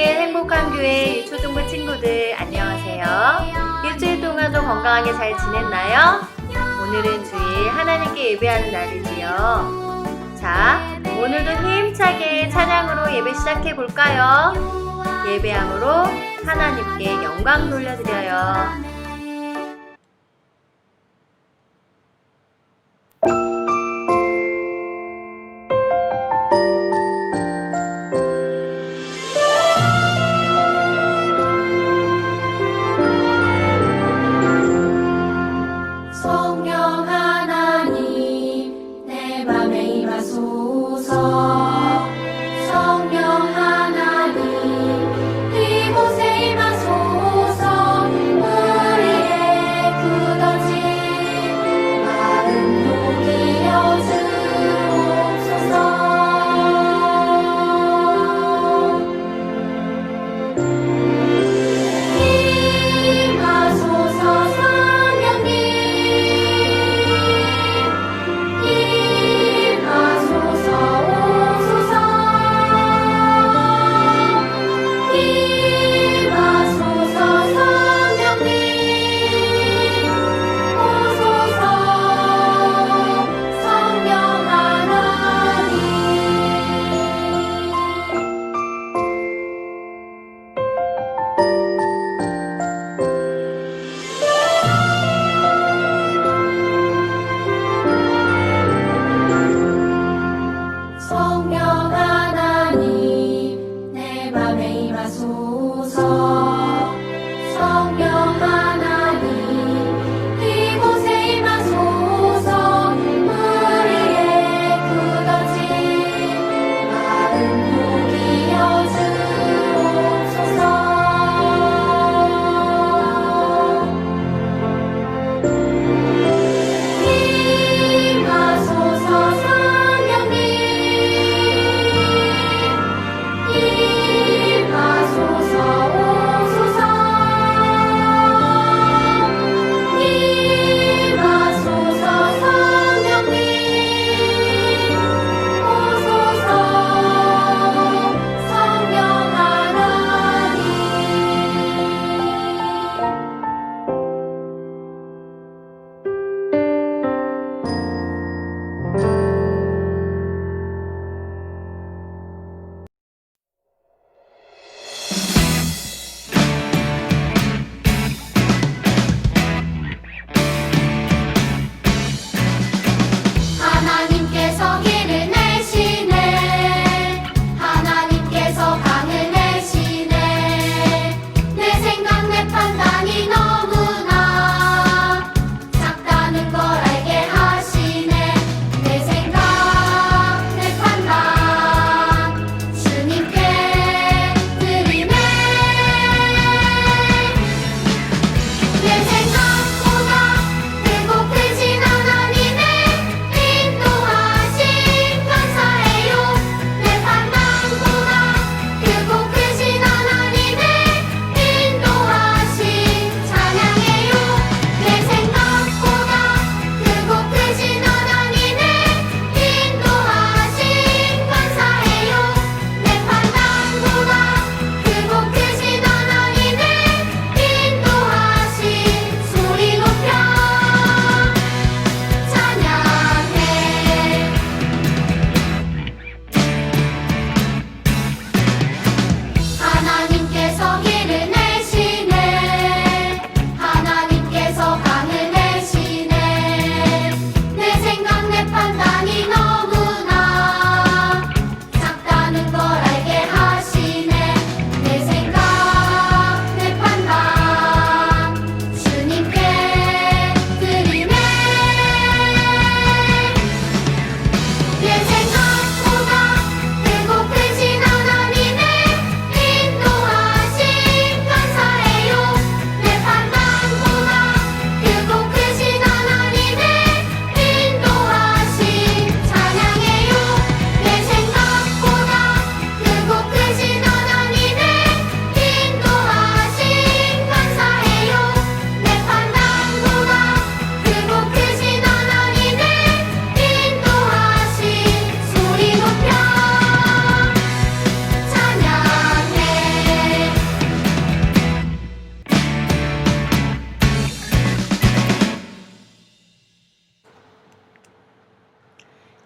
위해 행복한 교회 유초등부 친구들 안녕하세요. 일주일 동안도 건강하게 잘 지냈나요? 오늘은 주일 하나님께 예배하는 날이지요. 자, 오늘도 힘차게 찬양으로 예배 시작해 볼까요? 예배함으로 하나님께 영광 돌려드려요.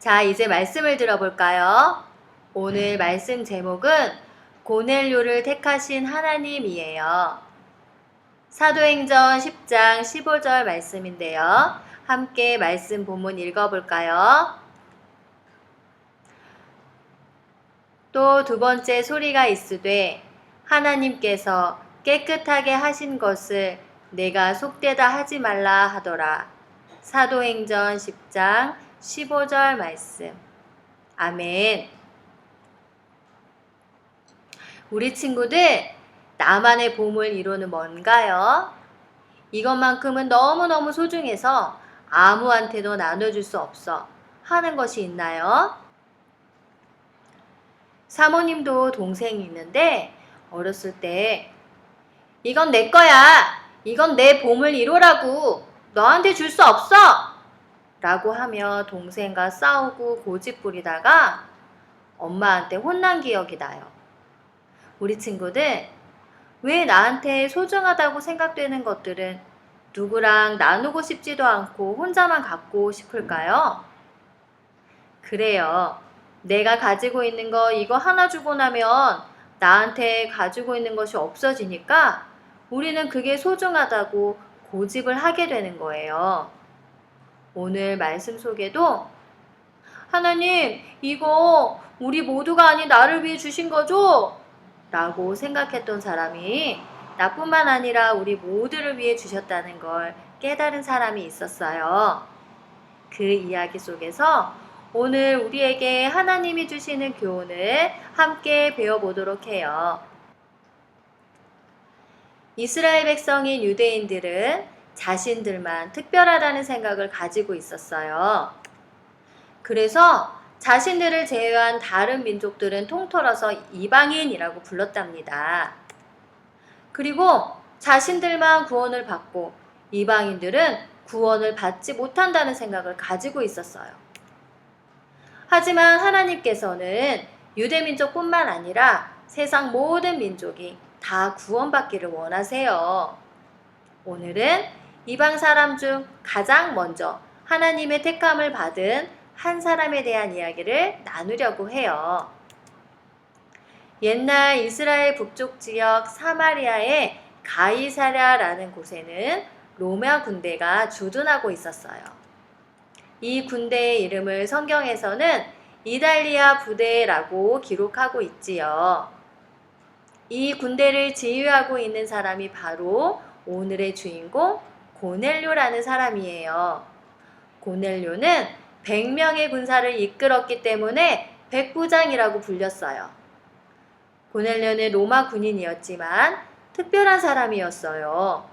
자, 이제 말씀을 들어볼까요? 오늘 말씀 제목은 고넬료를 택하신 하나님이에요. 사도행전 10장 15절 말씀인데요. 함께 말씀 본문 읽어볼까요? 또 두 번째 소리가 있으되 하나님께서 깨끗하게 하신 것을 내가 속되다 하지 말라 하더라. 사도행전 10장 15절 말씀. 아멘. 우리 친구들, 나만의 보물 이루는 뭔가요? 이것만큼은 너무너무 소중해서 아무한테도 나눠줄 수 없어 하는 것이 있나요? 사모님도 동생이 있는데 어렸을 때 이건 내 거야. 이건 내 보물 1호라고. 너한테 줄 수 없어. 라고 하며 동생과 싸우고 고집 부리다가 엄마한테 혼난 기억이 나요. 우리 친구들, 왜 나한테 소중하다고 생각되는 것들은 누구랑 나누고 싶지도 않고 혼자만 갖고 싶을까요? 그래요. 내가 가지고 있는 거 이거 하나 주고 나면 나한테 가지고 있는 것이 없어지니까 우리는 그게 소중하다고 고집을 하게 되는 거예요. 오늘 말씀 속에도 하나님, 이거 우리 모두가 아닌 나를 위해 주신 거죠? 라고 생각했던 사람이 나뿐만 아니라 우리 모두를 위해 주셨다는 걸 깨달은 사람이 있었어요. 그 이야기 속에서 오늘 우리에게 하나님이 주시는 교훈을 함께 배워보도록 해요. 이스라엘 백성인 유대인들은 자신들만 특별하다는 생각을 가지고 있었어요. 그래서 자신들을 제외한 다른 민족들은 통틀어서 이방인이라고 불렀답니다. 그리고 자신들만 구원을 받고 이방인들은 구원을 받지 못한다는 생각을 가지고 있었어요. 하지만 하나님께서는 유대민족뿐만 아니라 세상 모든 민족이 다 구원받기를 원하세요. 오늘은 이방 사람 중 가장 먼저 하나님의 택함을 받은 한 사람에 대한 이야기를 나누려고 해요. 옛날 이스라엘 북쪽 지역 사마리아의 가이사랴라는 곳에는 로마 군대가 주둔하고 있었어요. 이 군대의 이름을 성경에서는 이달리아 부대라고 기록하고 있지요. 이 군대를 지휘하고 있는 사람이 바로 오늘의 주인공 고넬료라는 사람이에요. 고넬료는 100명의 군사를 이끌었기 때문에 백부장이라고 불렸어요. 고넬료는 로마 군인이었지만 특별한 사람이었어요.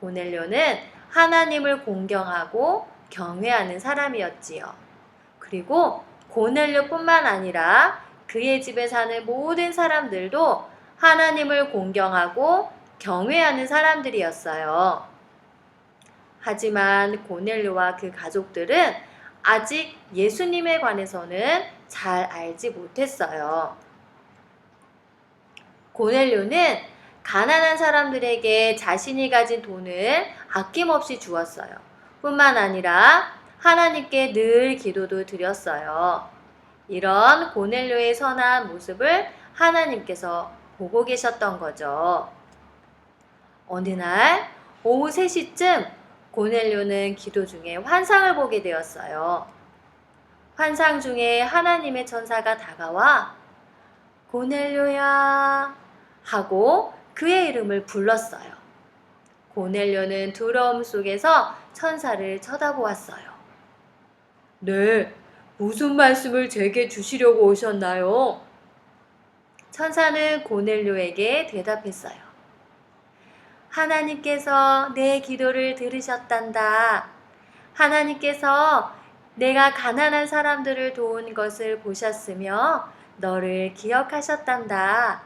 고넬료는 하나님을 공경하고 경외하는 사람이었지요. 그리고 고넬료뿐만 아니라 그의 집에 사는 모든 사람들도 하나님을 공경하고 경외하는 사람들이었어요. 하지만 고넬료와 그 가족들은 아직 예수님에 관해서는 잘 알지 못했어요. 고넬료는 가난한 사람들에게 자신이 가진 돈을 아낌없이 주었어요. 뿐만 아니라 하나님께 늘 기도도 드렸어요. 이런 고넬료의 선한 모습을 하나님께서 보고 계셨던 거죠. 어느 날 오후 3시쯤 고넬료는 기도 중에 환상을 보게 되었어요. 환상 중에 하나님의 천사가 다가와 고넬료야 하고 그의 이름을 불렀어요. 고넬료는 두려움 속에서 천사를 쳐다보았어요. 네, 무슨 말씀을 제게 주시려고 오셨나요? 천사는 고넬료에게 대답했어요. 하나님께서 내 기도를 들으셨단다. 하나님께서 내가 가난한 사람들을 도운 것을 보셨으며 너를 기억하셨단다.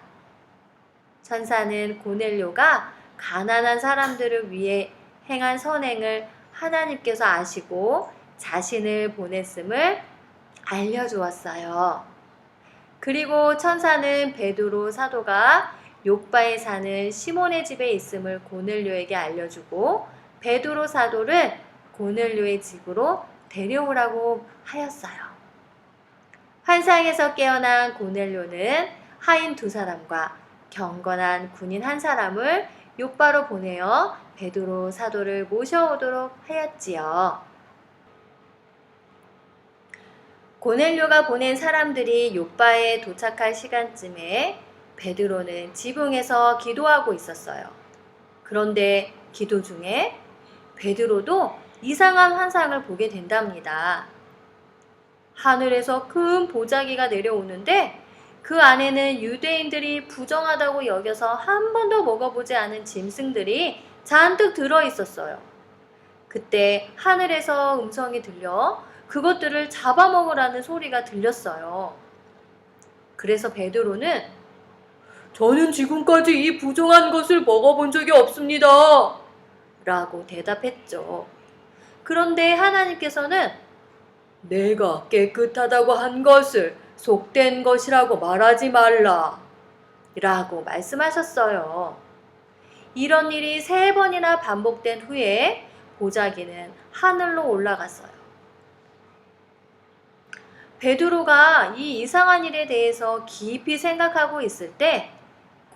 천사는 고넬료가 가난한 사람들을 위해 행한 선행을 하나님께서 아시고 자신을 보냈음을 알려주었어요. 그리고 천사는 베드로 사도가 요바에 사는 시몬의 집에 있음을 고넬료에게 알려주고 베드로 사도를 고넬료의 집으로 데려오라고 하였어요. 환상에서 깨어난 고넬료는 하인 두 사람과 경건한 군인 한 사람을 요바로 보내어 베드로 사도를 모셔오도록 하였지요. 고넬료가 보낸 사람들이 요바에 도착할 시간쯤에 베드로는 지붕에서 기도하고 있었어요. 그런데 기도 중에 베드로도 이상한 환상을 보게 된답니다. 하늘에서 큰 보자기가 내려오는데 그 안에는 유대인들이 부정하다고 여겨서 한 번도 먹어보지 않은 짐승들이 잔뜩 들어 있었어요. 그때 하늘에서 음성이 들려 그것들을 잡아먹으라는 소리가 들렸어요. 그래서 베드로는 저는 지금까지 이 부정한 것을 먹어본 적이 없습니다. 라고 대답했죠. 그런데 하나님께서는 내가 깨끗하다고 한 것을 속된 것이라고 말하지 말라. 라고 말씀하셨어요. 이런 일이 세 번이나 반복된 후에 보자기는 하늘로 올라갔어요. 베드로가 이 이상한 일에 대해서 깊이 생각하고 있을 때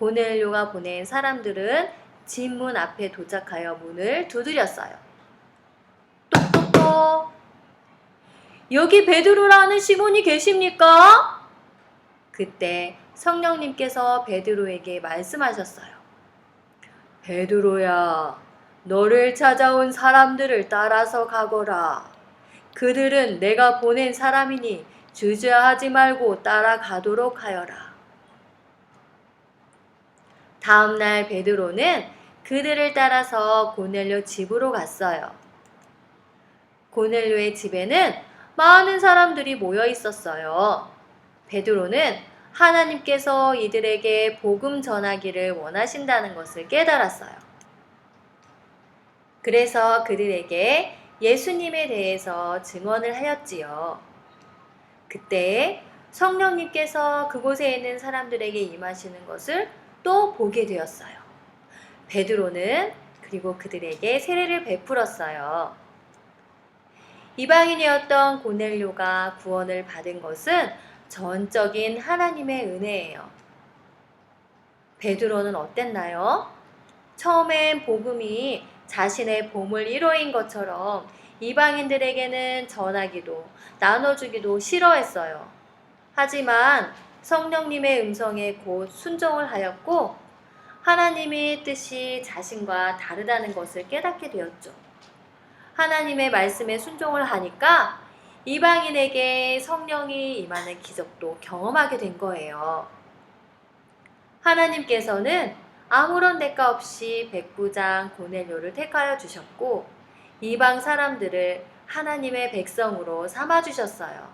고넬료가 보낸 사람들은 집문 앞에 도착하여 문을 두드렸어요. 똑똑똑. 여기 베드로라는 시몬이 계십니까? 그때 성령님께서 베드로에게 말씀하셨어요. 베드로야, 너를 찾아온 사람들을 따라서 가거라. 그들은 내가 보낸 사람이니 주저하지 말고 따라가도록 하여라. 다음 날 베드로는 그들을 따라서 고넬료 집으로 갔어요. 고넬료의 집에는 많은 사람들이 모여 있었어요. 베드로는 하나님께서 이들에게 복음 전하기를 원하신다는 것을 깨달았어요. 그래서 그들에게 예수님에 대해서 증언을 하였지요. 그때 성령님께서 그곳에 있는 사람들에게 임하시는 것을 또 보게 되었어요. 베드로는 그리고 그들에게 세례를 베풀었어요. 이방인이었던 고넬료가 구원을 받은 것은 전적인 하나님의 은혜예요. 베드로는 어땠나요? 처음엔 복음이 자신의 보물 1호인 것처럼 이방인들에게는 전하기도 나눠주기도 싫어했어요. 하지만 성령님의 음성에 곧 순종을 하였고 하나님의 뜻이 자신과 다르다는 것을 깨닫게 되었죠. 하나님의 말씀에 순종을 하니까 이방인에게 성령이 임하는 기적도 경험하게 된 거예요. 하나님께서는 아무런 대가 없이 백부장 고넬료를 택하여 주셨고 이방 사람들을 하나님의 백성으로 삼아 주셨어요.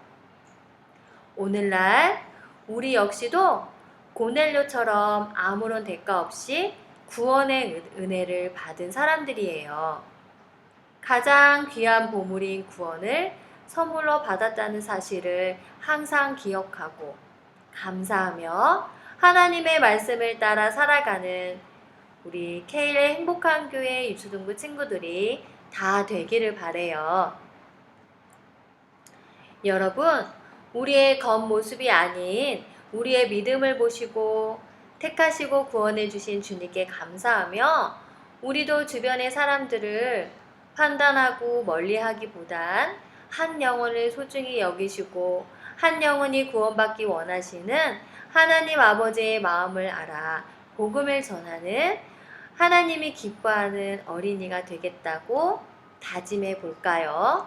오늘날 우리 역시도 고넬료처럼 아무런 대가 없이 구원의 은- 은혜를 받은 사람들이에요. 가장 귀한 보물인 구원을 선물로 받았다는 사실을 항상 기억하고 감사하며 하나님의 말씀을 따라 살아가는 우리 케일의 행복한 교회 유초등부 친구들이 다 되기를 바래요. 여러분, 우리의 겉모습이 아닌 우리의 믿음을 보시고 택하시고 구원해 주신 주님께 감사하며 우리도 주변의 사람들을 판단하고 멀리하기보단 한 영혼을 소중히 여기시고 한 영혼이 구원받기 원하시는 하나님 아버지의 마음을 알아 복음을 전하는 하나님이 기뻐하는 어린이가 되겠다고 다짐해 볼까요?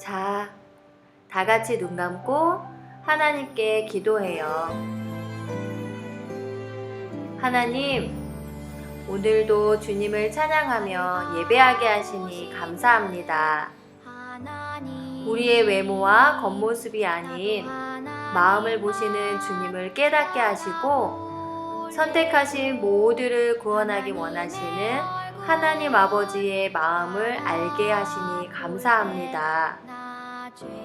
자, 다 같이 눈 감고 하나님께 기도해요. 하나님, 오늘도 주님을 찬양하며 예배하게 하시니 감사합니다. 우리의 외모와 겉모습이 아닌 마음을 보시는 주님을 깨닫게 하시고 선택하신 모두를 구원하기 원하시는 하나님 아버지의 마음을 알게 하시니 감사합니다.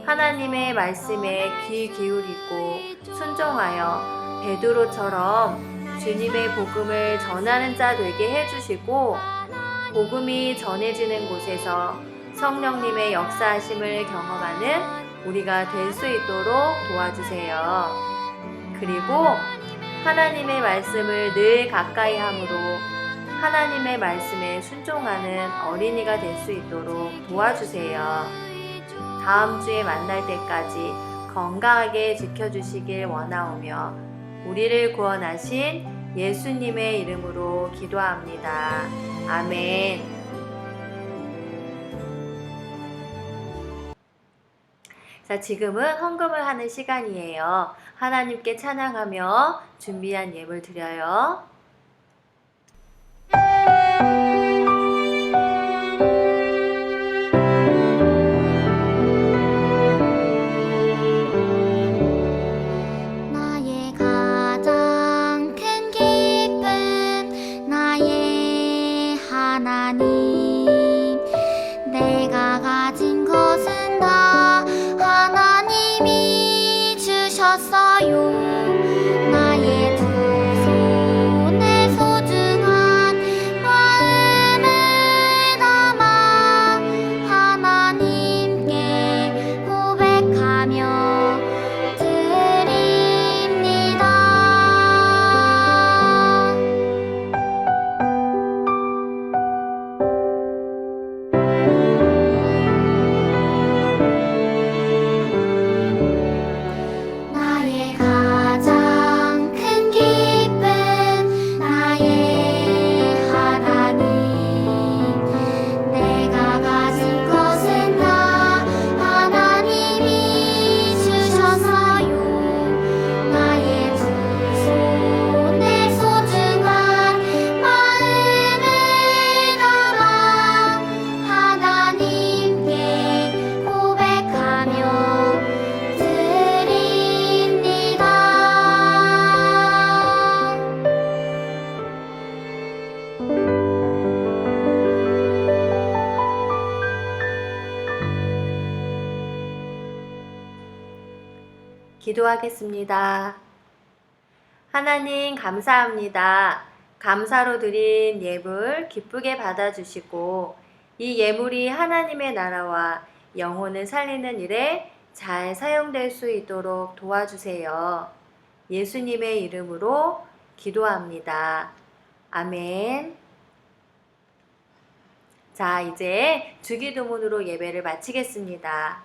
하나님의 말씀에 귀 기울이고 순종하여 베드로처럼 주님의 복음을 전하는 자 되게 해주시고 복음이 전해지는 곳에서 성령님의 역사하심을 경험하는 우리가 될 수 있도록 도와주세요. 그리고 하나님의 말씀을 늘 가까이 함으로 하나님의 말씀에 순종하는 어린이가 될 수 있도록 도와주세요. 다음 주에 만날 때까지 건강하게 지켜주시길 원하오며 우리를 구원하신 예수님의 이름으로 기도합니다. 아멘. 자, 지금은 헌금을 하는 시간이에요. 하나님께 찬양하며 준비한 예물 드려요. 기도하겠습니다. 하나님 감사합니다. 감사로 드린 예물 기쁘게 받아주시고 이 예물이 하나님의 나라와 영혼을 살리는 일에 잘 사용될 수 있도록 도와주세요. 예수님의 이름으로 기도합니다. 아멘. 자, 이제 주기도문으로 예배를 마치겠습니다.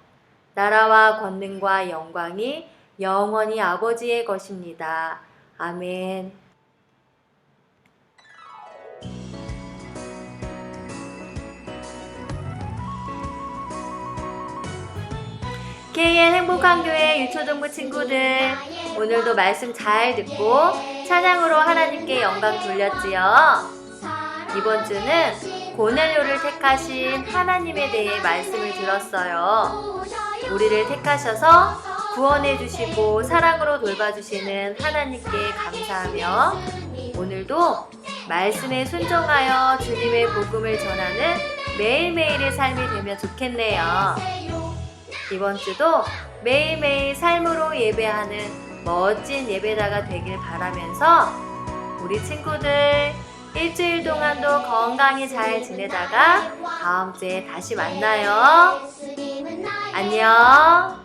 나라와 권능과 영광이 영원히 아버지의 것입니다. 아멘. KN 행복한 교회 유초동부 친구들 오늘도 말씀 잘 듣고 찬양으로 하나님께 영광 돌렸지요. 이번 주는 고넬료를 택하신 하나님에 대해 말씀을 들었어요. 우리를 택하셔서 구원해 주시고 사랑으로 돌봐주시는 하나님께 감사하며 오늘도 말씀에 순종하여 주님의 복음을 전하는 매일매일의 삶이 되면 좋겠네요. 이번 주도 매일매일 삶으로 예배하는 멋진 예배다가 되길 바라면서 우리 친구들 일주일 동안도 건강히 잘 지내다가 다음 주에 다시 만나요. 안녕.